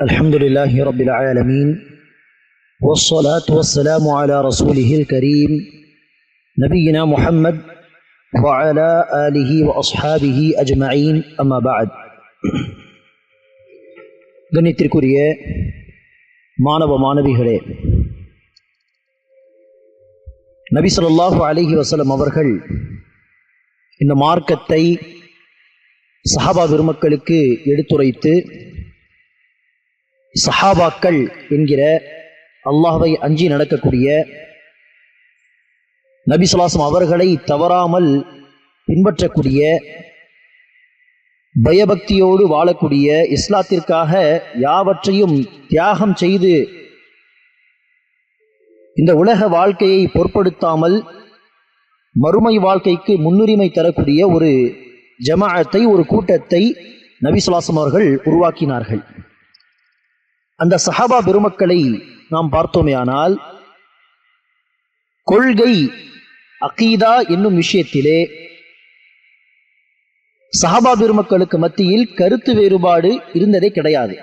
الحمد لله رب العالمين والصلاة والسلام على رسوله الكريم نبينا محمد وعلى آله وأصحابه أجمعين أما بعد கண்ணியத்திற்குரிய மாணவ மாணவிகளே நபி ஸல்லல்லாஹு அலைஹி வஸல்லம் அவர்கள் இந்த மார்க்கத்தை சஹாபா பெருமக்களுக்கு எடுத்துரைத்து சஹாபாக்கள் என்கிற அல்லாஹை அஞ்சி நடக்கக்கூடிய நபி சுல்லாசம் அவர்களை தவறாமல் பின்பற்றக்கூடிய பயபக்தியோடு வாழக்கூடிய இஸ்லாத்திற்காக யாவற்றையும் தியாகம் செய்து இந்த உலக வாழ்க்கையை பொருட்படுத்தாமல் மறுமை வாழ்க்கைக்கு முன்னுரிமை தரக்கூடிய ஒரு ஜமாஅத்தை ஒரு கூட்டத்தை நபிசுலாசம் அவர்கள் உருவாக்கினார்கள். அந்த சஹாபா பெருமக்களை நாம் பார்த்தோமேயானால் கொள்கை அகீதா என்னும் விஷயத்திலே சஹாபா பெருமக்களுக்கு மத்தியில் கருத்து வேறுபாடு இருந்ததே கிடையாது.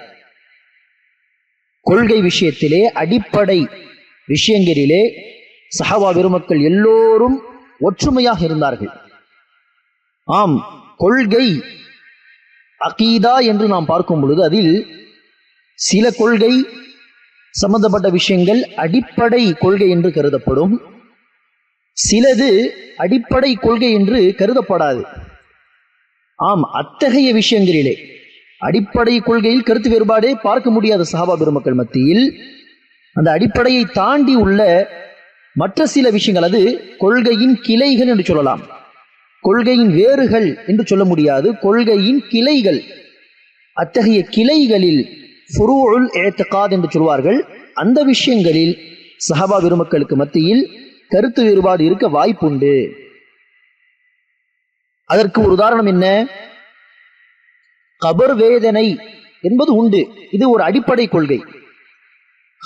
கொள்கை விஷயத்திலே அடிப்படை விஷயங்களிலே சஹாபா பெருமக்கள் எல்லோரும் ஒற்றுமையாக இருந்தார்கள். ஆம் கொள்கை அகீதா என்று நாம் பார்க்கும் பொழுது அதில் சில கொள்கை சம்பந்தப்பட்ட விஷயங்கள் அடிப்படை கொள்கை என்று கருதப்படும். சிலது அடிப்படை கொள்கை என்று கருதப்படாது. ஆம் அத்தகைய விஷயங்களிலே அடிப்படை கொள்கையில் கருத்து வேறுபாடே பார்க்க முடியாத சஹாபா பெருமக்கள் மத்தியில் அந்த அடிப்படையை தாண்டி உள்ள மற்ற சில விஷயங்கள் அது கொள்கையின் கிளைகள் என்று சொல்லலாம். கொள்கையின் வேறுகள் என்று சொல்ல முடியாது. கொள்கையின் கிளைகள். அத்தகைய கிளைகளில் ஃபுரூல் ஏத்தகாத் என்று சொல்வார்கள். அந்த விஷயங்களில் சஹாபா பெருமக்களுக்கு மத்தியில் கருத்து வேறுபாடு இருக்க வாய்ப்புண்டு. அதற்கு ஒரு உதாரணம் என்ன? கபர் வேதனை என்பது உண்டு. இது ஒரு அடிப்படை கொள்கை.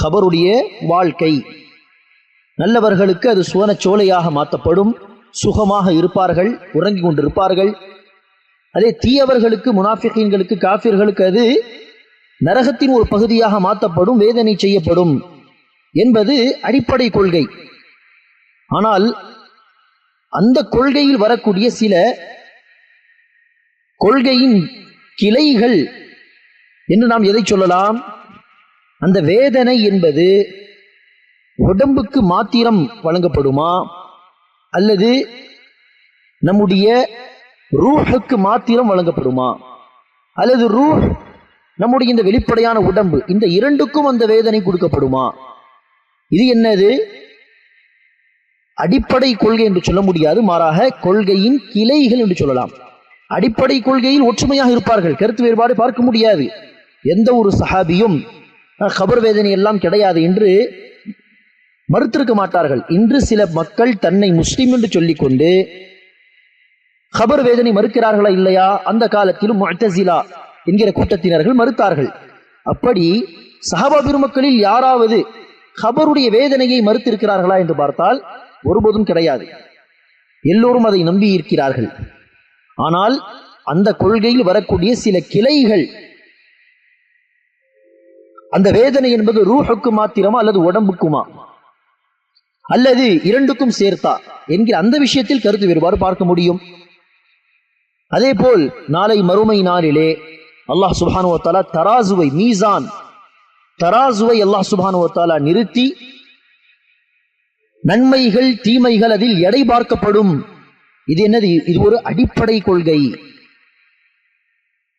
கபருடைய வாழ்க்கை. நல்லவர்களுக்கு அது சுவனச்சோலையாக மாற்றப்படும். சுகமாக இருப்பார்கள் உறங்கிக் கொண்டிருப்பார்கள். அதே தீயவர்களுக்கு முனாஃபிகீன்களுக்கு காஃபியர்களுக்கு அது நரகத்தின் ஒரு பகுதியாக மாற்றப்படும் வேதனை செய்யப்படும் என்பது அடிப்படை கொள்கை. ஆனால் அந்த கொள்கையில் வரக்கூடிய சில கொள்கையின் கிளைகள் என்று நாம் எதை சொல்லலாம்? அந்த வேதனை என்பது உடம்புக்கு மாத்திரம் வழங்கப்படுமா? அல்லது நம்முடைய ரூஹுக்கு மாத்திரம் வழங்கப்படுமா? அல்லது ரூஹ் நம்முடைய இந்த வெளிப்படையான உடம்பு இந்த இரண்டுக்கும் அந்த வேதனை கொடுக்கப்படுமா? இது என்னது? அடிப்படை கொள்கை என்று சொல்ல முடியாது மாறாக கொள்கையின் கிளைகள் என்று சொல்லலாம். அடிப்படை கொள்கையில் ஒற்றுமையாக இருப்பார்கள் கருத்து வேறுபாடு பார்க்க முடியாது. எந்த ஒரு சஹாபியும் கபர் வேதனை எல்லாம் கிடையாது என்று மறுத்திருக்க மாட்டார்கள். இன்று சில மக்கள் தன்னை முஸ்லீம் என்று சொல்லிக்கொண்டு கபர் வேதனை மறுக்கிறார்களா இல்லையா? அந்த காலத்திலும் மொத்தசிலா என்கிற கூட்டத்தினர்கள் மறுத்தார்கள். அப்படி சஹாபா பெருமக்களில் யாராவது கபருடைய வேதனையை மறுத்திருக்கிறார்களா என்று பார்த்தால் ஒருபோதும் கிடையாது. எல்லோரும் அதை நம்பி இருக்கிறார்கள். ஆனால் அந்த கொள்கையில் வரக்கூடிய சில கிளைகள் அந்த வேதனை என்பது ரூஹுக்கு மாத்திரமா அல்லது உடம்புக்குமா? அல்லது இரண்டுக்கும் சேர்த்தா என்கிற அந்த விஷயத்தில் கருத்து வேறுபாடு பார்க்க முடியும். அதே போல் நாளை மறுமை நாளிலே அல்லாஹ் சுபானுவத்தாலா தராசுவை மீசான் தராசுவை அல்லாஹ் சுபானுவத்தாலா நிறுத்தி நன்மைகள் தீமைகள் அதில் எடை பார்க்கப்படும். இது என்னது? இது ஒரு அடிப்படை கொள்கை.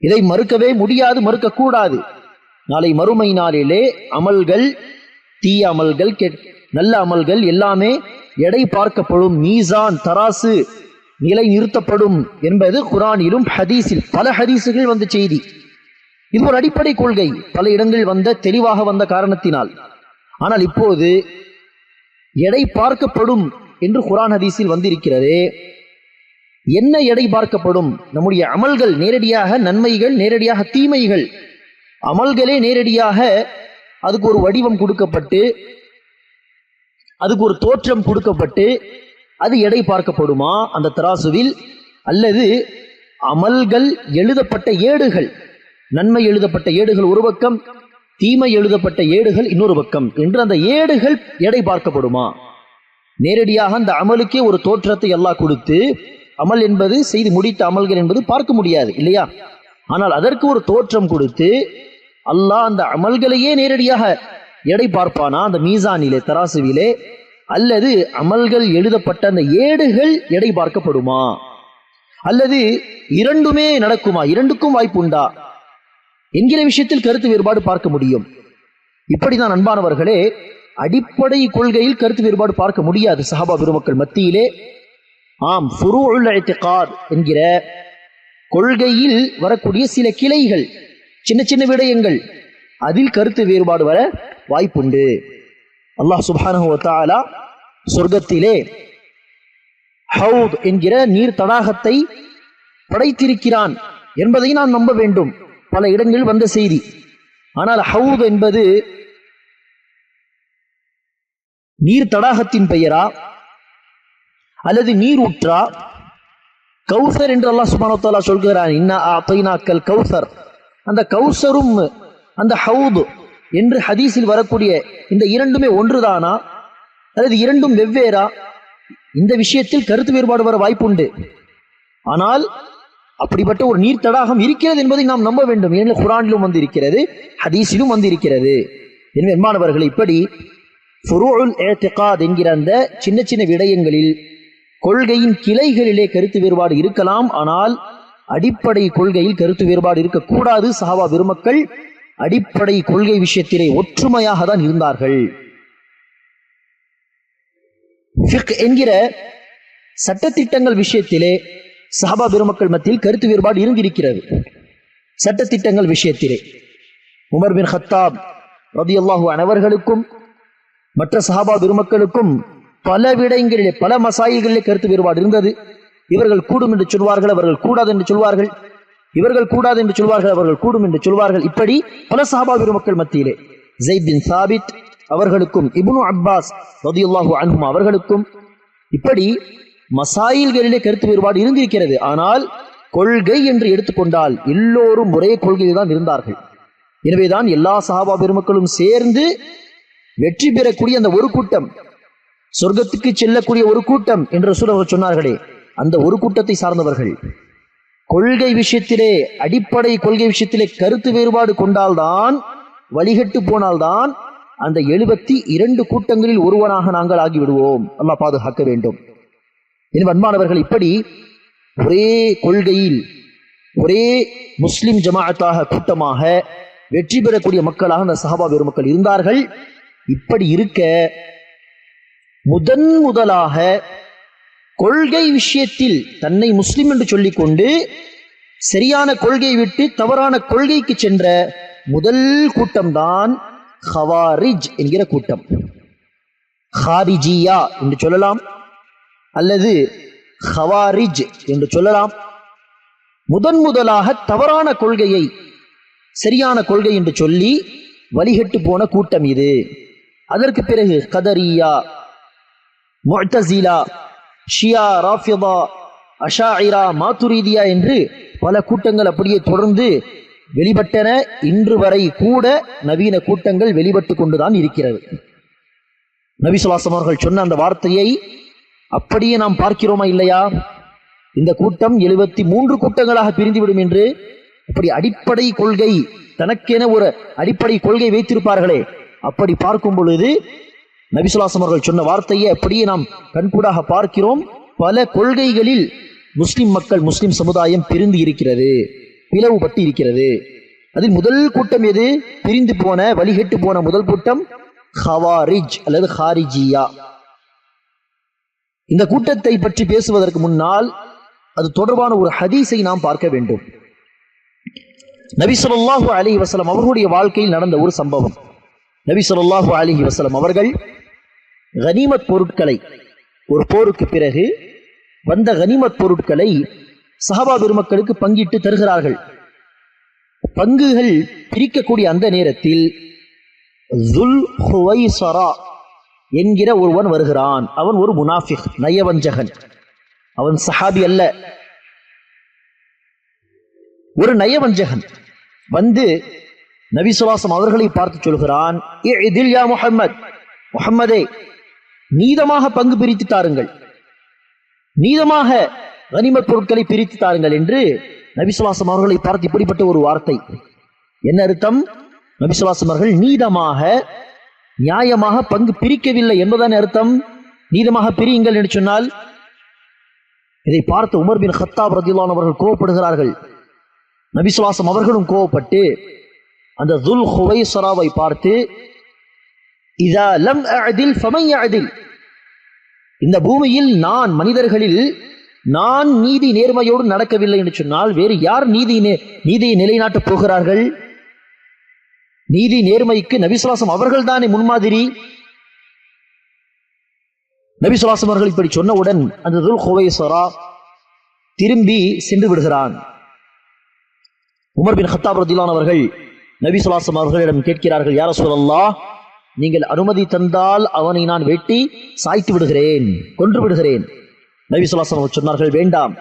இதை மறுக்கவே முடியாது மறுக்க கூடாது நாளை மறுமை நாளிலே அமல்கள் தீய அமல்கள் நல்ல அமல்கள் எல்லாமே எடை பார்க்கப்படும் மீசான் தராசு நிலை நிறுத்தப்படும் என்பது குரானிலும் ஹதீஸில் பல ஹதீஸுகள் வந்த செய்தி. இது ஒரு அடிப்படை கொள்கை. பல இடங்கள் வந்த தெளிவாக வந்த காரணத்தினால். ஆனால் இப்போது எடை பார்க்கப்படும் என்று குரான் ஹதீஸில் வந்திருக்கிறது. என்ன எடை பார்க்கப்படும்? நம்முடைய அமல்கள் நேரடியாக நன்மைகள் நேரடியாக தீமைகள். அமல்களே நேரடியாக அதுக்கு ஒரு வடிவம் கொடுக்கப்பட்டு அதுக்கு ஒரு தோற்றம் கொடுக்கப்பட்டு அது எடை பார்க்கப்படுமா? அந்த தராசுவில் அல்லது அமல்கள் எழுதப்பட்ட ஏடுகள் நன்மை எழுதப்பட்ட ஏடுகள் ஒரு பக்கம் தீமை எழுதப்பட்ட ஏடுகள் இன்னொரு பக்கம் என்று அந்த ஏடுகள் எடை பார்க்கப்படுமா? நேரடியாக அந்த அமலுக்கே ஒரு தோற்றத்தை எல்லாம் கொடுத்து அமல் என்பது செய்து முடித்த அமல்கள் என்பது பார்க்க முடியாது இல்லையா? ஆனால் அதற்கு ஒரு தோற்றம் கொடுத்து அல்லாஹ் அந்த அமல்களையே நேரடியாக எடை பார்ப்பானா? அந்த மீசானிலே தராசுவிலே? அல்லது அமல்கள் எழுதப்பட்ட அந்த ஏடுகள் எடை பார்க்கப்படுமா? அல்லது இரண்டுமே நடக்குமா? இரண்டுக்கும் வாய்ப்பு உண்டா என்கிற விஷயத்தில் கருத்து வேறுபாடு பார்க்க முடியும். இப்படிதான் அன்பானவர்களே அடிப்படை கொள்கையில் கருத்து வேறுபாடு பார்க்க முடியாது சஹாபா பெருமக்கள் மத்தியிலே. ஆம் கார் என்கிற கொள்கையில் வரக்கூடிய சில கிளைகள் சின்ன சின்ன விடயங்கள் அதில் கருத்து வேறுபாடு வர வாய்ப்புண்டு. அல்லாஹ் சுபானுவத்தாலா சொர்க்கத்திலே ஹவுத் என்கிற நீர் தடாகத்தை படைத்திருக்கிறான் என்பதை நாம் நம்ப வேண்டும். பல இடங்களில் வந்த செய்தி. ஆனால் ஹவுத் என்பது நீர் தடாகத்தின் பெயரா அல்லது நீர் ஊற்றா? கௌசர் என்று அல்லாஹ் சுப்ஹானஹு சொல்கிறான் இன்ன ஆத்தைனாக்கல் கௌசர். அந்த கௌசரும் அந்த ஹவுது என்று ஹதீஸில் வரக்கூடிய இந்த இரண்டுமே ஒன்றுதானா? அல்லது இரண்டும் வெவ்வேறா? இந்த விஷயத்தில் கருத்து வேறுபாடு வர வாய்ப்புண்டு. ஆனால் அப்படிப்பட்ட ஒரு நீர் தடாகம் இருக்கிறது என்பதை நாம் நம்ப வேண்டும். ஏனெனில் குரானிலும் வந்திருக்கிறது ஹதீஸிலும் வந்திருக்கிறது. எனவே மாணவர்கள் இப்படி ஃபுரூஉல் ஏத்திகாத் என்கிற அந்த சின்ன சின்ன விடயங்களில் கொள்கையின் கிளைகளிலே கருத்து வேறுபாடு இருக்கலாம். ஆனால் அடிப்படை கொள்கையில் கருத்து வேறுபாடு இருக்கக்கூடாது. சஹாபா பெருமக்கள் அடிப்படை கொள்கை விஷயத்திலே ஒற்றுமையாக தான் இருந்தார்கள் என்கிற சட்டத்திட்டங்கள் விஷயத்திலே சஹாபா பெருமக்கள் மத்தியில் கருத்து வேறுபாடு இருந்திருக்கிறது. சட்டத்திட்டங்கள் விஷயத்திலே உமர் பின் ஹத்தாப் ரதியல்லாஹு அனவர்களுக்கும் மற்ற சஹாபா பெருமக்களுக்கும் பல விடயங்களிலே பல மசாயிகளிலே கருத்து வேறுபாடு இருந்தது. இவர்கள் கூடும் என்று சொல்வார்கள் அவர்கள் கூடாது என்று சொல்வார்கள். இவர்கள் கூடாது என்று சொல்வார்கள் அவர்கள் கூடும் என்று சொல்வார்கள். இப்படி பல சஹாபா பெருமக்கள் மத்தியிலே. ஜெயித் பின் சாபித் அவர்களுக்கும் இபுனு அப்பாஸ் ரதியுல்லாஹு அன்ஹும் அவர்களுக்கும் இப்படி மசாயில்களிலே கருத்து வேறுபாடு இருந்திருக்கிறது. ஆனால் கொள்கை என்று எடுத்துக்கொண்டால் எல்லோரும் ஒரே கொள்கையில் தான் இருந்தார்கள். எனவேதான் எல்லா சஹாபா பெருமக்களும் சேர்ந்து வெற்றி பெறக்கூடிய அந்த ஒரு கூட்டம் சொர்க்கத்துக்கு செல்லக்கூடிய ஒரு கூட்டம் என்று ரசூல் சொன்னார்களே அந்த ஒரு கூட்டத்தை சார்ந்தவர்கள். கொள்கை விஷயத்திலே அடிப்படை கொள்கை விஷயத்திலே கருத்து வேறுபாடு கொண்டால்தான் வழிகட்டு போனால்தான் அந்த எழுபத்தி இரண்டு கூட்டங்களில் ஒருவனாக நாங்கள் ஆகிவிடுவோம். அல்லாஹ் பாதுகாக்க வேண்டும். என் அன்பானவர்கள் இப்படி ஒரே கொள்கையில் ஒரே முஸ்லிம் ஜமாஅத்தாக கூட்டமாக வெற்றி பெறக்கூடிய மக்களாக அந்த சஹாபா பெருமக்கள் இருந்தார்கள். இப்படி இருக்க முதன் முதலாக கொள்கை விஷயத்தில் தன்னை முஸ்லிம் என்று சொல்லிக்கொண்டு சரியான கொள்கை விட்டு தவறான கொள்கைக்கு சென்ற முதல் கூட்டம்தான் ஹவாரிஜ் என்கிற கூட்டம். ஹாரிஜியா என்று சொல்லலாம். அல்லது ஹவாரிஜ் என்று சொல்லலாம். முதன் முதலாக தவறான கொள்கையை சரியான கொள்கை என்று சொல்லி வழிகட்டு போன கூட்டம் இது. அதற்கு பிறகு கதரியா முஅ்தஸிலா ஷியா ராஃபிதா அஷாயிரா மாத்துரீதியா என்று பல கூட்டங்கள் அப்படியே தொடர்ந்து வெளிப்பட்டன. இன்று வரை கூட நவீன கூட்டங்கள் வெளிப்பட்டு கொண்டுதான் இருக்கிறது. நவிசுவாசம் அவர்கள் சொன்ன அந்த வார்த்தையை அப்படியே நாம் பார்க்கிறோமா இல்லையா? இந்த கூட்டம் எழுபத்தி மூன்று கூட்டங்களாக பிரிந்துவிடும் என்று அப்படி அடிப்படை கொள்கை தனக்கென ஒரு அடிப்படை கொள்கை வைத்திருப்பார்களே. அப்படி பார்க்கும் பொழுது நபிசுலாசம் அவர்கள் சொன்ன வார்த்தையை அப்படியே நாம் கண்கூடாக பார்க்கிறோம். பல கொள்கைகளில் முஸ்லிம் மக்கள் முஸ்லிம் சமுதாயம் பிரிந்து இருக்கிறது பிளவுபட்டு இருக்கிறது. அதில் முதல் கூட்டம் எது? பிரிந்து போன வழிகட்டு போன முதல் கூட்டம் ஹவாரிஜ் அல்லது ஹாரிஜியா. இந்த கூட்டத்தை பற்றி பேசுவதற்கு முன்னால் அது தொடர்பான ஒரு ஹதீஸை நாம் பார்க்க வேண்டும். நபி ஸல்லல்லாஹு வசலம் அவர்களுடைய வாழ்க்கையில் நடந்த ஒரு சம்பவம். நபி சொல்லாஹு அலைஹி வசலம் அவர்கள் கனிமத் பொருட்களை ஒரு போருக்கு பிறகு வந்த கனிமத் பொருட்களை சஹாபா பெருமக்களுக்கு பங்கிட்டு தருகிறார்கள். பங்குகள் பிரிக்கக்கூடிய அந்த நேரத்தில் துல் ஹுவைசரா என்கிற ஒருவன் வருகிறான். அவன் ஒரு முனாஃபிக் நயவஞ்சகன். அவன் சஹாபி அல்ல. ஒரு நயவஞ்சகன் வந்து நபிசுவாசம் அவர்களை பார்த்து சொல்கிறான் இதில் யா நீதமாக பங்கு பிரித்து தாருங்கள். நீதமாக கனிமப் பொருட்களை பிரித்து தாருங்கள் என்று நபிசுவாசம் அவர்களை பார்த்து இப்படிப்பட்ட ஒரு வார்த்தை. என்ன அர்த்தம்? நபிசுவாசம் அவர்கள் நீதமாக நியாயமாக பங்கு பிரிக்கவில்லை என்பதான அர்த்தம்? நீதமாக பிரியுங்கள் என்று சொன்னால் இதை பார்த்து உமர் பின் ஹத்தாப் ரதிலான் அவர்கள் கோவப்படுகிறார்கள். நபிசுவாசம் அவர்களும் கோவப்பட்டு அந்த துல் ஹுவை ஹுவைசராவை பார்த்து இதா லம் அதில் அதில் இந்த பூமியில் நான் மனிதர்களில் நான் நீதி நேர்மையோடு நடக்கவில்லை என்று சொன்னால் வேறு யார் நீதி நீதியை நிலைநாட்டப் போகிறார்கள்? நீதி நேர்மைக்கு நபிசுவாசம் அவர்கள் தானே முன்மாதிரி? நபிசுவாசம் அவர்கள் இப்படி சொன்னவுடன் அந்த துல் ஹுவைசரா திரும்பி சென்று விடுகிறான். உமர் பின் ஹத்தாப் ரதிலான் அவர்கள் நபி அவர்களிடம் கேட்கிறார்கள் யார சொல்லல்லா நீங்கள் அனுமதி தந்தால் அவனை நான் வெட்டி சாய்த்து விடுகிறேன் கொன்று விடுகிறேன். நபி சுல்லாசம் சொன்னார்கள் வேண்டாம்.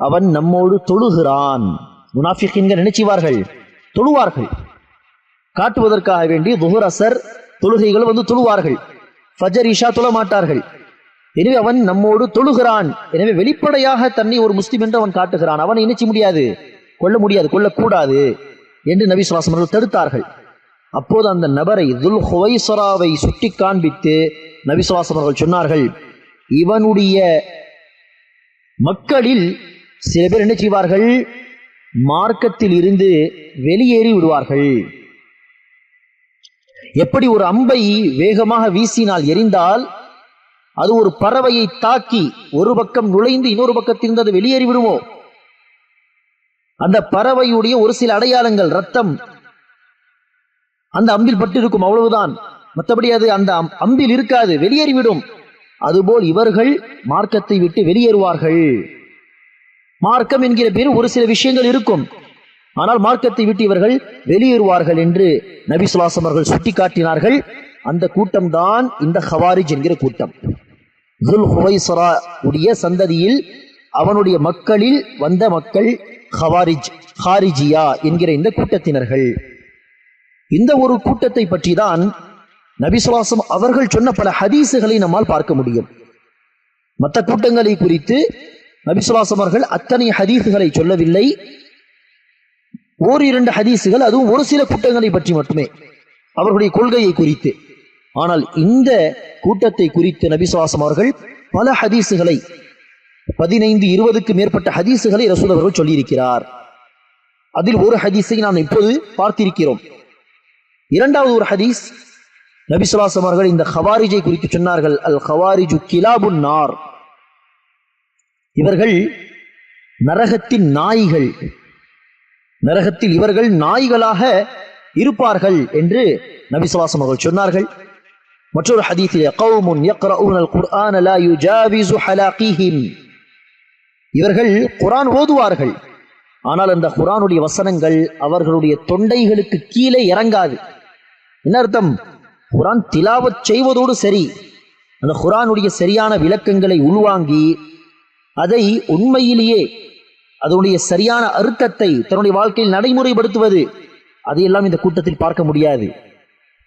அவன் நம்மோடு தொழுகிறான். முனாஃபிகின்கள் நினைச்சுவார்கள் தொழுவார்கள். காட்டுவதற்காக வேண்டி துஹர் அசர் தொழுகைகள் வந்து தொழுவார்கள். ஃபஜர் இஷா தொழ மாட்டார்கள் எனவே அவன் நம்மோடு தொழுகிறான். எனவே வெளிப்படையாக தன்னை ஒரு முஸ்லிம் என்று அவன் காட்டுகிறான். அவனை நினைச்சு முடியாது கொல்ல முடியாது கொல்லக்கூடாது என்று நபி சுல்லாசம் அவர்கள் தடுத்தார்கள். அப்போது அந்த நபரை துல் ஹுவைசராவை சுட்டி காண்பித்து நபிசுவாசம் அவர்கள் சொன்னார்கள் இவனுடைய மக்களில் சில பேர் என்ன செய்வார்கள்? மார்க்கத்தில் இருந்து வெளியேறி விடுவார்கள். எப்படி ஒரு அம்பை வேகமாக வீசினால் எரிந்தால் அது ஒரு பறவையை தாக்கி ஒரு பக்கம் நுழைந்து இன்னொரு பக்கத்திலிருந்து அது வெளியேறி விடுவோம் அந்த பறவையுடைய ஒரு சில அடையாளங்கள் ரத்தம் அந்த அம்பில் பட்டு இருக்கும் அவ்வளவுதான். மற்றபடி அது அந்த அம்- அம்பில் இருக்காது வெளியேறிவிடும். அதுபோல் இவர்கள் மார்க்கத்தை விட்டு வெளியேறுவார்கள். மார்க்கம் என்கிற பேர் ஒரு சில விஷயங்கள் இருக்கும். ஆனால் மார்க்கத்தை விட்டு இவர்கள் வெளியேறுவார்கள் என்று நபி சுலாசம் அவர்கள் சுட்டிக்காட்டினார்கள். அந்த கூட்டம்தான் இந்த ஹவாரிஜ் என்கிற கூட்டம். துல் ஹுவைசரா உடைய சந்ததியில் அவனுடைய மக்களில் வந்த மக்கள் ஹவாரிஜ் ஹாரிஜியா என்கிற இந்த கூட்டத்தினர்கள். இந்த ஒரு கூட்டத்தை பற்றி தான் நபிசுவாசம் அவர்கள் சொன்ன பல ஹதீசுகளை நம்மால் பார்க்க முடியும். மற்ற கூட்டங்களை குறித்து நபிசுவாசம் அவர்கள் அத்தனை ஹதீசுகளை சொல்லவில்லை. ஓரிரண்டு ஹதீசுகள் அதுவும் ஒரு சில கூட்டங்களை பற்றி மட்டுமே அவர்களுடைய கொள்கையை குறித்து. ஆனால் இந்த கூட்டத்தை குறித்து நபிசுவாசம் அவர்கள் பல ஹதீசுகளை பதினைந்து இருபதுக்கு மேற்பட்ட ஹதீசுகளை ரசூல் அவர்கள் சொல்லியிருக்கிறார். அதில் ஒரு ஹதீஸை நாம் இப்போது பார்த்திருக்கிறோம். இரண்டாவது ஒரு ஹதீஸ். நபிசுலாசம் அவர்கள் இந்த ஹவாரிஜை குறித்து சொன்னார்கள். அல் ஹவாரிஜு கிலாபுன் நார். இவர்கள் நரகத்தின் நாய்கள். நரகத்தில் இவர்கள் நாய்களாக இருப்பார்கள் என்று நபிசுலாசம் அவர்கள் சொன்னார்கள். மற்றொரு ஹதீஸிலே கௌமுன் யக்ரவுன் அல் குர்ஆன் லா யுஜாவிசு ஹலாகிஹிம். இவர்கள் குரான் ஓதுவார்கள். ஆனால் அந்த குரானுடைய வசனங்கள் அவர்களுடைய தொண்டைகளுக்கு கீழே இறங்காது. என்ன அர்த்தம்? குரான் திலாவத் செய்வதோடு சரி. அந்த குரானுடைய சரியான விளக்கங்களை உள்வாங்கி அதை உண்மையிலேயே அதனுடைய சரியான அர்த்தத்தை தன்னுடைய வாழ்க்கையில் நடைமுறைப்படுத்துவது அதையெல்லாம் இந்த கூட்டத்தில் பார்க்க முடியாது.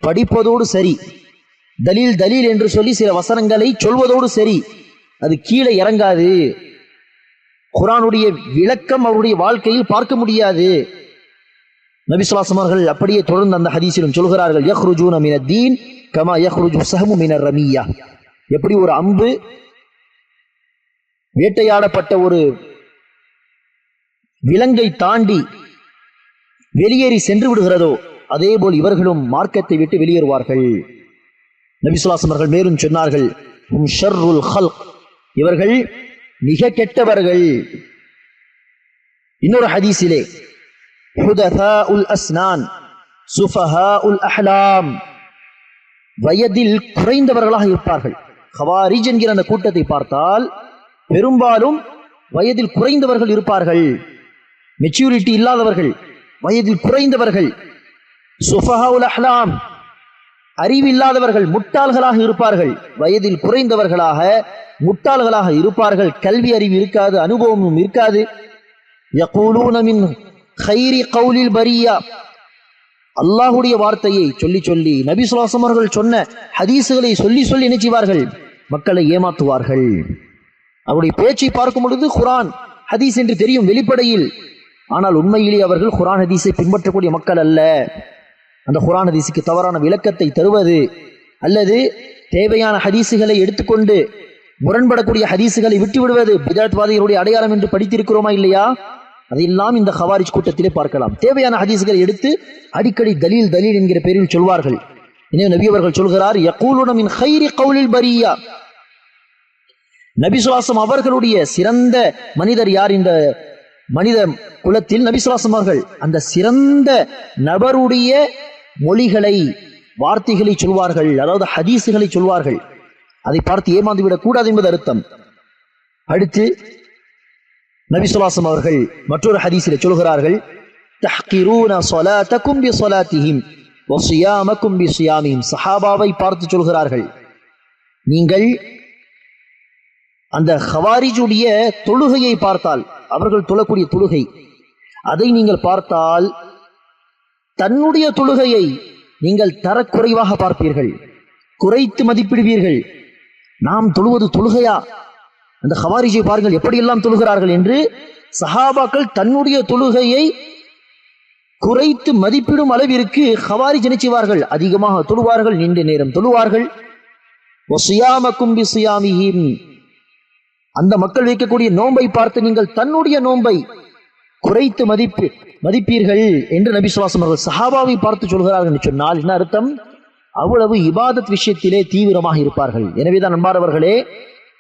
படிப்பதோடு சரி தலீல் தலீல் என்று சொல்லி சில வசனங்களை சொல்வதோடு சரி அது கீழே இறங்காது. குரானுடைய விளக்கம் அவருடைய வாழ்க்கையில் பார்க்க முடியாது. நபிசுலாசம் அவர்கள் அப்படியே தொடர்ந்து அந்த ஹதீஸிலும் சொல்கிறார்கள் யஹ்ருஜூன மின தீன் கமா யஹ்ருஜு சஹமு மின ரமியா. எப்படி ஒரு அம்பு வேட்டையாடப்பட்ட ஒரு விலங்கை தாண்டி வெளியேறி சென்று விடுகிறதோ அதே போல் இவர்களும் மார்க்கத்தை விட்டு வெளியேறுவார்கள். நபிசுலாசம் அவர்கள் மேலும் சொன்னார்கள் "ஹும் இவர்கள் மிக கெட்டவர்கள். இன்னொரு ஹதீஸிலே ஹுதஃபாஉல் அஸ்னான் சுஃபஹாஉல் அஹ்லாம் வயதில் குறைந்தவர்களாக இருப்பார்கள் ஹவாரிஜ் என்கிற அந்த கூட்டத்தை பார்த்தால் பெரும்பாலும் வயதில் குறைந்தவர்கள் இருப்பார்கள் மெச்சூரிட்டி இல்லாதவர்கள் வயதில் குறைந்தவர்கள் சுஃபஹாஉல் அஹ்லாம் அறிவில்லாதவர்கள் முட்டாள்களாக இருப்பார்கள் வயதில் குறைந்தவர்களாக முட்டாள்களாக இருப்பார்கள் கல்வி அறிவு இருக்காது அனுபவமும் இருக்காது யகூலூன மின் ஹைரி கவுலில் பரியா. அல்லாஹுடைய வார்த்தையை சொல்லி சொல்லி நபி சுல்லாசம் அவர்கள் சொன்ன ஹதீசுகளை சொல்லி சொல்லி என்ன செய்வார்கள்? மக்களை ஏமாத்துவார்கள். அவருடைய பேச்சை பார்க்கும் பொழுது குரான் ஹதீஸ் என்று தெரியும் வெளிப்படையில். ஆனால் உண்மையிலே அவர்கள் குரான் ஹதீஸை பின்பற்றக்கூடிய மக்கள் அல்ல. அந்த குரான் ஹதீஸுக்கு தவறான விளக்கத்தை தருவது அல்லது தேவையான ஹதீஸுகளை எடுத்துக்கொண்டு முரண்படக்கூடிய ஹதீஸுகளை விட்டு விடுவது பிதாத்வாதிகளுடைய அடையாளம் என்று படித்திருக்கிறோமா இல்லையா? அதையெல்லாம் இந்த ஹவாரிஜ் கூட்டத்திலே பார்க்கலாம். தேவையான ஹதீஸ்களை எடுத்து அடிக்கடி தலீல் தலீல் என்கிற பெயரில் சொல்வார்கள். எனவே நபி அவர்கள் சொல்கிறார் யகூலுனமின் ஹைரி கவுலில் பரியா. நபி சுலாசம் அவர்களுடைய சிறந்த மனிதர் யார் இந்த மனித குலத்தில்? நபி சுலாசம் அவர்கள் அந்த சிறந்த நபருடைய மொழிகளை வார்த்தைகளை சொல்வார்கள். அதாவது ஹதீஸுகளை சொல்வார்கள். அதை பார்த்து ஏமாந்து விடக்கூடாது என்பது அர்த்தம். அடுத்து நபி அவர்கள் மற்றொரு ஹதீஸில் சொல்கிறார்கள் தஹ்கிரூன ஸலாத்தகும் பி ஸலாத்திஹிம் வ ஸியாமக்கும் பி சஹாபாவை பார்த்து சொல்கிறார்கள் நீங்கள் அந்த ஹவாரிஜுடைய தொழுகையை பார்த்தால் அவர்கள் தொழக்கூடிய தொழுகை அதை நீங்கள் பார்த்தால் தன்னுடைய தொழுகையை நீங்கள் தரக்குறைவாக பார்ப்பீர்கள் குறைத்து மதிப்பிடுவீர்கள். நாம் தொழுவது தொழுகையா? அந்த ஹவாரிஜை பாருங்கள் எப்படியெல்லாம் தொழுகிறார்கள் என்று சஹாபாக்கள் தன்னுடைய தொழுகையை குறைத்து மதிப்பிடும் அளவிற்கு ஹவாரி ஜனிச்சுவார்கள். அதிகமாக தொழுவார்கள் நீண்ட நேரம் தொழுவார்கள். அந்த மக்கள் வைக்கக்கூடிய நோன்பை பார்த்து நீங்கள் தன்னுடைய நோன்பை குறைத்து மதிப்பு மதிப்பீர்கள் என்று நபி சுவாசம் அவர்கள் சஹாபாவை பார்த்து சொல்கிறார்கள் என்று சொன்னால் என்ன அர்த்தம்? அவ்வளவு இபாதத் விஷயத்திலே தீவிரமாக இருப்பார்கள். எனவேதான் அன்பானவர்களே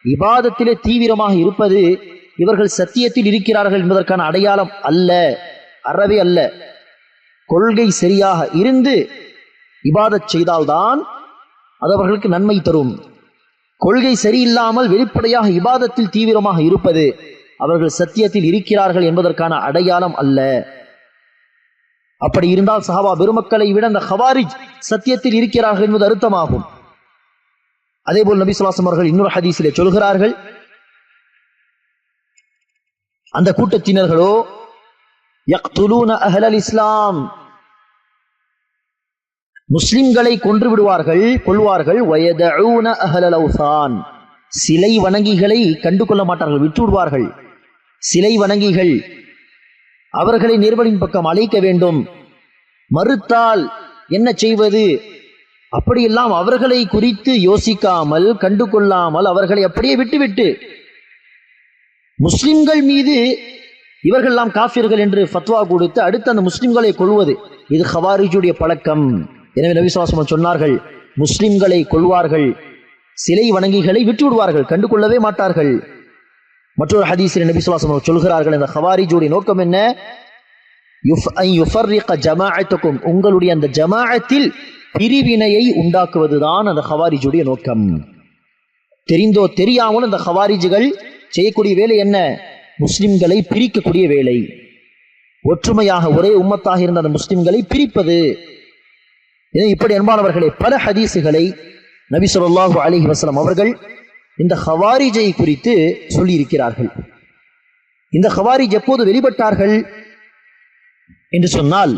இபாதத்திலே தீவிரமாக இருப்பது இவர்கள் சத்தியத்தில் இருக்கிறார்கள் என்பதற்கான அடையாளம் அல்ல அறவே அல்ல. கொள்கை சரியாக இருந்து இபாதத் செய்தால்தான் அது அவர்களுக்கு நன்மை தரும். கொள்கை சரியில்லாமல் வெளிப்படையாக இபாதத்தில் தீவிரமாக இருப்பது அவர்கள் சத்தியத்தில் இருக்கிறார்கள் என்பதற்கான அடையாளம் அல்ல. அப்படி இருந்தால் சஹாபா பெருமக்களை விட அந்த ஹவாரிஜ் சத்தியத்தில் இருக்கிறார்கள் என்பது அர்த்தமாகும். அதே போல் நபி அவர்கள் இன்னொரு ஹதீஸிலே சொல்கிறார்கள் அந்த கூட்டத்தினர்களோ யக்துலூன அஹலல் இஸ்லாம் முஸ்லிம்களை கொன்று விடுவார்கள் கொள்வார்கள் வயதஊன அஹலல் அவுசான் சிலை வணங்கிகளை கண்டு கொள்ள மாட்டார்கள் விட்டு விடுவார்கள். சிலை வணங்கிகள் அவர்களை நேர்வழியின் பக்கம் அழைக்க வேண்டும். மறுத்தால் என்ன செய்வது? அப்படியெல்லாம் அவர்களை குறித்து யோசிக்காமல் கண்டு கொள்ளாமல் அவர்களை அப்படியே விட்டுவிட்டு முஸ்லிம்கள் மீது இவர்கள்லாம் காஃபியர்கள் என்று ஃபத்வா கொடுத்து அடுத்து அந்த முஸ்லிம்களை கொள்வது இது ஹவாரிஜுடைய பழக்கம். எனவே நபிசுவாசம் சொன்னார்கள் முஸ்லிம்களை கொள்வார்கள் சிலை வணங்கிகளை விட்டு விடுவார்கள் கண்டு கொள்ளவே மாட்டார்கள். மற்றொரு ஹதீஸில் நபிசுவாசம் சொல்கிறார்கள் இந்த ஹவாரிஜுடைய நோக்கம் என்ன? உங்களுடைய அந்த ஜமாஅத்தில் பிரிவினையை உண்டாக்குவதுதான் அந்த ஹவாரிஜுடைய நோக்கம். தெரிந்தோ தெரியாமல் அந்த ஹவாரிஜுகள் செய்யக்கூடிய வேலை என்ன? முஸ்லிம்களை பிரிக்கக்கூடிய வேலை. ஒற்றுமையாக ஒரே உம்மத்தாக இருந்த அந்த முஸ்லிம்களை பிரிப்பது. இப்படி அன்பானவர்களே பல ஹதீசுகளை நபி சொல்லாஹு அலிஹி வசலம் அவர்கள் இந்த ஹவாரிஜை குறித்து சொல்லியிருக்கிறார்கள். இந்த ஹவாரிஜ் எப்போது வெளிப்பட்டார்கள்? என்று சொன்னால்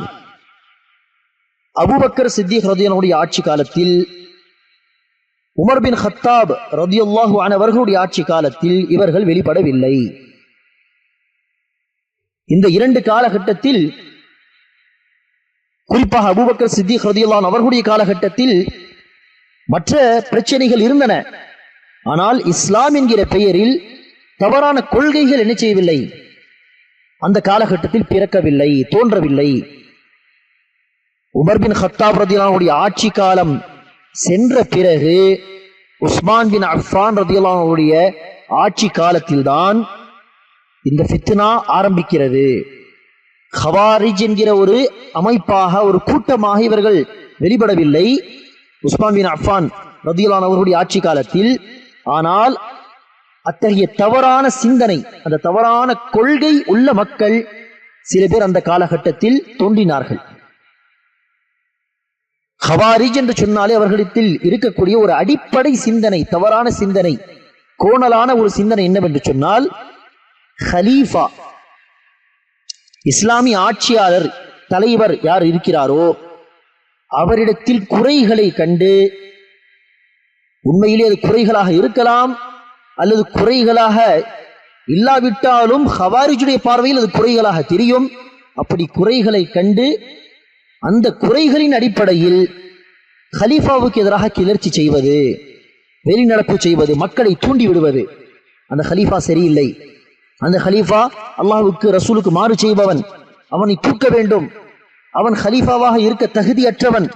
அபுபக்கர் சித்திக் ரதியனுடைய ஆட்சி காலத்தில் உமர் பின் ஹத்தாப் ரதியுல்லாஹு அவர்களுடைய ஆட்சி காலத்தில் இவர்கள் வெளிப்படவில்லை. இந்த இரண்டு காலகட்டத்தில் குறிப்பாக அபுபக்கர் சித்திக் ரதியுல்லான் அவர்களுடைய காலகட்டத்தில் மற்ற பிரச்சனைகள் இருந்தன. ஆனால் இஸ்லாம் என்கிற பெயரில் தவறான கொள்கைகள் என்ன செய்யவில்லை? அந்த காலகட்டத்தில் பிறக்கவில்லை தோன்றவில்லை. உமர் பின் ஹத்தாப் ரதியலானுடைய ஆட்சி காலம் சென்ற பிறகு உஸ்மான் பின் அஃபான் ரதியலானுடைய ஆட்சி காலத்தில்தான் இந்த ஃபித்னா ஆரம்பிக்கிறது. ஹவாரிஜ் என்கிற ஒரு அமைப்பாக ஒரு கூட்டமாக இவர்கள் வெளிப்படவில்லை. உஸ்மான் பின் அஃபான் ரதியலான் அவர்களுடைய ஆட்சி காலத்தில். ஆனால் அத்தகைய தவறான சிந்தனை அந்த தவறான கொள்கை உள்ள மக்கள் சில பேர் அந்த காலகட்டத்தில் தோன்றினார்கள். ஹவாரிஜ் என்று சொன்னாலே அவர்களிடத்தில் இருக்கக்கூடிய ஒரு அடிப்படை சிந்தனை தவறான சிந்தனை கோணலான ஒரு சிந்தனை என்னவென்று சொன்னால் ஹலீஃபா இஸ்லாமிய ஆட்சியாளர் தலைவர் யார் இருக்கிறாரோ அவரிடத்தில் குறைகளை கண்டு உண்மையிலே அது குறைகளாக இருக்கலாம் அல்லது குறைகளாக இல்லாவிட்டாலும் ஹவாரிஜுடைய பார்வையில் அது குறைகளாக தெரியும். அப்படி குறைகளை கண்டு அந்த குறைகளின் அடிப்படையில் ஹலீஃபாவுக்கு எதிராக கிளர்ச்சி செய்வது வெளிநடப்பு செய்வது மக்களை தூண்டி விடுவது அந்த ஹலீஃபா சரியில்லை. அந்த ஹலீஃபா அல்லாஹுக்கு ரசூலுக்கு மாறு செய்பவன். அவனை தூக்க வேண்டும். அவன் ஹலீஃபாவாக இருக்க தகுதியற்றவன்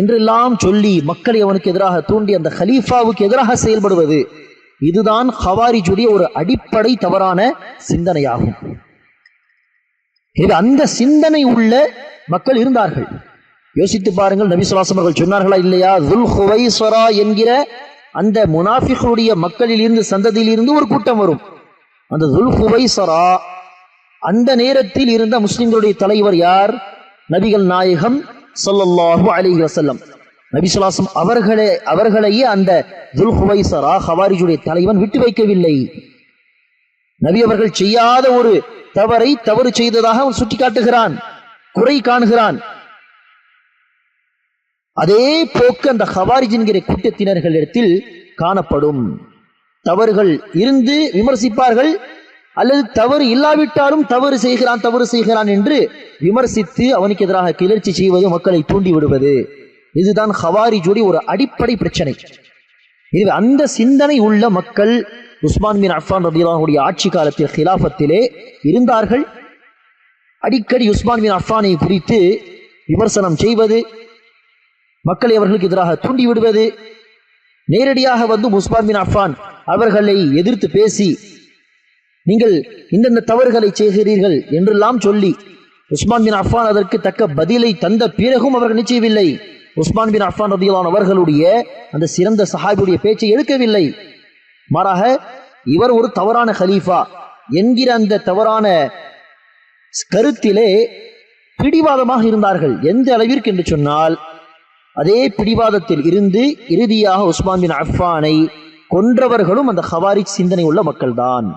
என்றெல்லாம் சொல்லி மக்களை அவனுக்கு எதிராக தூண்டி அந்த ஹலீஃபாவுக்கு எதிராக செயல்படுவது இதுதான் ஹவாரிஜுடைய ஒரு அடிப்படை தவறான சிந்தனையாகும். இது அந்த சிந்தனை உள்ள மக்கள் இருந்தார்கள். யோசித்து பாருங்கள் நபி சுல்லாசம் அவர்கள் சொன்னார்களா இல்லையா? துல் ஹுவைஸ்வரா என்கிற அந்த முனாஃபிகளுடைய மக்களில் இருந்து சந்ததியில் இருந்து ஒரு கூட்டம் வரும். அந்த துல் ஹுவைசரா அந்த நேரத்தில் இருந்த முஸ்லிம்களுடைய தலைவர் யார்? நபிகள் நாயகம் சொல்லல்லாஹு அலி வசல்லம் நபி அவர்களே அவர்களையே அந்த துல் ஹுவைசரா ஹவாரிஜுடைய தலைவன் விட்டு வைக்கவில்லை. நபி அவர்கள் செய்யாத ஒரு தவறை தவறு செய்ததாக அவன் சுட்டிக்காட்டுகிறான். குறை காணுகிறான். அதே போக்கு அந்த ஹவாரிஜ் என்கிற கூட்டத்தினர்களிடத்தில் காணப்படும். தவறுகள் இருந்து விமர்சிப்பார்கள். அல்லது தவறு இல்லாவிட்டாலும் தவறு செய்கிறான் தவறு செய்கிறான் என்று விமர்சித்து அவனுக்கு எதிராக கிளர்ச்சி செய்வது மக்களை தூண்டி விடுவது. இதுதான் ஹவாரிஜோடி ஒரு அடிப்படை பிரச்சனை. எனவே அந்த சிந்தனை உள்ள மக்கள் உஸ்மான் பின் அஃபான் ரதியுல்லாஹுடைய ஆட்சி காலத்தில் ஹிலாஃபத்திலே இருந்தார்கள். அடிக்கடி உஸ்மான் பின் அஃபானை குறித்து விமர்சனம் செய்வது மக்களை அவர்களுக்கு எதிராக தூண்டி விடுவது நேரடியாக வந்து உஸ்மான் பின் அஃபான் அவர்களை எதிர்த்து பேசி நீங்கள் இந்தந்த தவறுகளை செய்கிறீர்கள் என்றெல்லாம் சொல்லி உஸ்மான் பின் அஃபான் அதற்கு தக்க பதிலை தந்த பிறகும் அவர்கள் நிச்சயவில்லை உஸ்மான் பின் அஃபான் ரதியுல்லான் அவர்களுடைய அந்த சிறந்த சஹாபியுடைய பேச்சை எடுக்கவில்லை மாறாக இவர் ஒரு தவறான ஹலீஃபா என்கிற அந்த தவறான கருத்திலே பிடிவாதமாக இருந்தார்கள். எந்த அளவிற்கு என்று சொன்னால் அதே பிடிவாதத்தில் இருந்து இறுதியாக உஸ்மான் பின் அஃபானை கொன்றவர்களும் அந்த ஹவாரிக் சிந்தனை உள்ள மக்கள்தான்.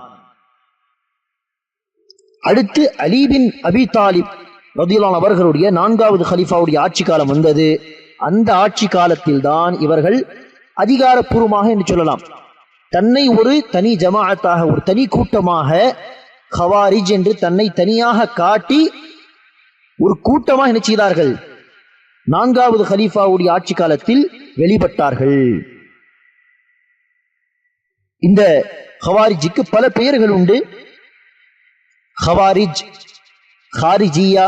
அடுத்து அலிபின் அபி தாலிப் ரதிலான் அவர்களுடைய நான்காவது ஹலீஃபாவுடைய ஆட்சி காலம் வந்தது. அந்த ஆட்சி காலத்தில் தான் இவர்கள் அதிகாரப்பூர்வமாக என்று சொல்லலாம். தன்னை ஒரு தனி ஜமாஅத்தாக ஒரு தனி கூட்டமாக ஹவாரிஜ் என்று தன்னை தனியாக காட்டி ஒரு கூட்டமாக என்ன செய்தார்கள்? நான்காவது ஹலீஃபாவுடைய ஆட்சி காலத்தில் வெளிப்பட்டார்கள். இந்த ஹவாரிஜுக்கு பல பெயர்கள் உண்டு. ஹவாரிஜ் ஹாரிஜியா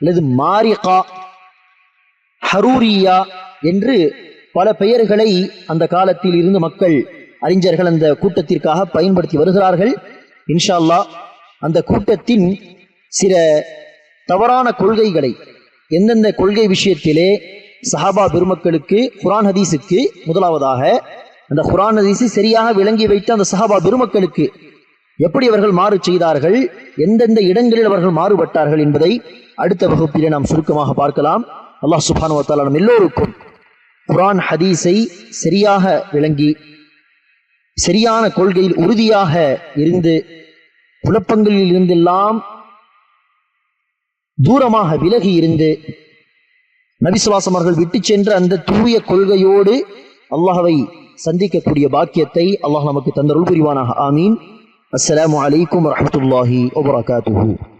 அல்லது மாரிகா ஹரூரியா என்று பல பெயர்களை அந்த காலத்தில் இருந்து மக்கள் அறிஞர்கள் அந்த கூட்டத்திற்காக பயன்படுத்தி வருகிறார்கள். இன்ஷா அந்த கூட்டத்தின் சில தவறான கொள்கைகளை எந்தெந்த கொள்கை விஷயத்திலே சஹாபா பெருமக்களுக்கு குரான் ஹதீஸுக்கு முதலாவதாக அந்த குரான் ஹதீஸை சரியாக விளங்கி வைத்த அந்த சஹாபா பெருமக்களுக்கு எப்படி அவர்கள் மாறு செய்தார்கள் எந்தெந்த இடங்களில் அவர்கள் மாறுபட்டார்கள் என்பதை அடுத்த வகுப்பிலே நாம் சுருக்கமாக பார்க்கலாம். அல்லாஹ் சுபானு நம் எல்லோருக்கும் குரான் ஹதீஸை சரியாக விளங்கி சரியான கொள்கையில் உறுதியாக இருந்து குழப்பங்களில் இருந்தெல்லாம் தூரமாக விலகி இருந்து நபிசுவாசம் அவர்கள் விட்டு சென்ற அந்த தூய கொள்கையோடு அல்லாஹவை சந்திக்கக்கூடிய பாக்கியத்தை அல்லாஹ் நமக்கு தந்தருள் புரிவானாக. ஆமீன். அஸ்லாம் வலைக்கம் வரமத்துல்லாஹி வபரகாத்து